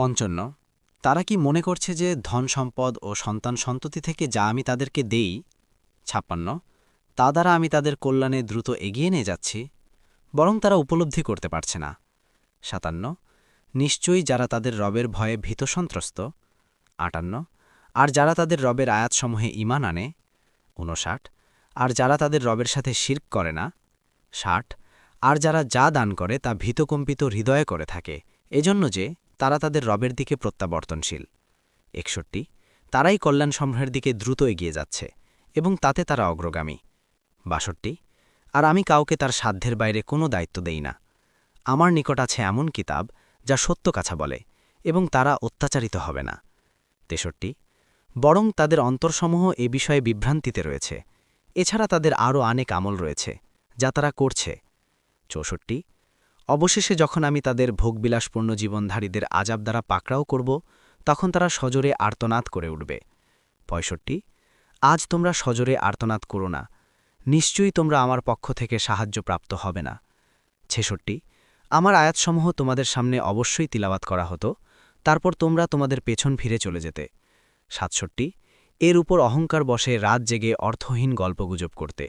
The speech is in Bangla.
পঞ্চন্ন, তারা কি মনে করছে যে ধন সম্পদ ও সন্তান সন্ততি থেকে যা আমি তাদেরকে দেই? ছাপ্পান্ন, তা দ্বারা আমি তাদের কল্যাণে দ্রুত এগিয়ে নিয়ে যাচ্ছি, বরং তারা উপলব্ধি করতে পারছে না। সাতান্ন, নিশ্চয়ই যারা তাদের রবের ভয়ে ভীতসন্ত্রস্ত আটান্ন, আর যারা তাদের রবের আয়াতসমূহে ইমান আনে। ঊনষাট, আর যারা তাদের রবের সাথে শির্ক করে না। ষাট, আর যারা যা দান করে তা ভীতকম্পিত হৃদয়ে করে থাকে। এজন্য যে তারা তাদের রবের দিকে প্রত্যাবর্তনশীল। একষট্টি, তারাই কল্যাণ সমূহের দিকে দ্রুত এগিয়ে যাচ্ছে এবং তাতে তারা অগ্রগামী। বাষট্টি, আর আমি কাউকে তার সাধ্যের বাইরে কোনো দায়িত্ব দেই না। আমার নিকট আছে এমন কিতাব যা সত্য কাছা বলে এবং তারা অত্যাচারিত হবে না। তেষট্টি, বরং তাদের অন্তরসমূহ এ বিষয়ে বিভ্রান্তিতে রয়েছে। এছাড়া তাদের আরও অনেক আমল রয়েছে যা তারা করছে। চৌষট্টি অবশেষে যখন আমি তাদের ভোগবিলাসপূর্ণ জীবনধারীদের আজাব দ্বারা পাকড়াও করব, তখন তারা সজোরে আর্তনাদ করে উঠবে। পঁয়ষট্টি, আজ তোমরা সজোরে আর্তনাদ করো না। নিশ্চয়ই তোমরা আমার পক্ষ থেকে সাহায্য প্রাপ্ত হবে না। ছেষট্টি, আমার আয়াতসমূহ তোমাদের সামনে অবশ্যই তিলাবাত করা হতো, তারপর তোমরা তোমাদের পেছন ফিরে চলে যেতে। সাতষট্টি, এর উপর অহংকার বসে রাত জেগে অর্থহীন গল্পগুজব করতে।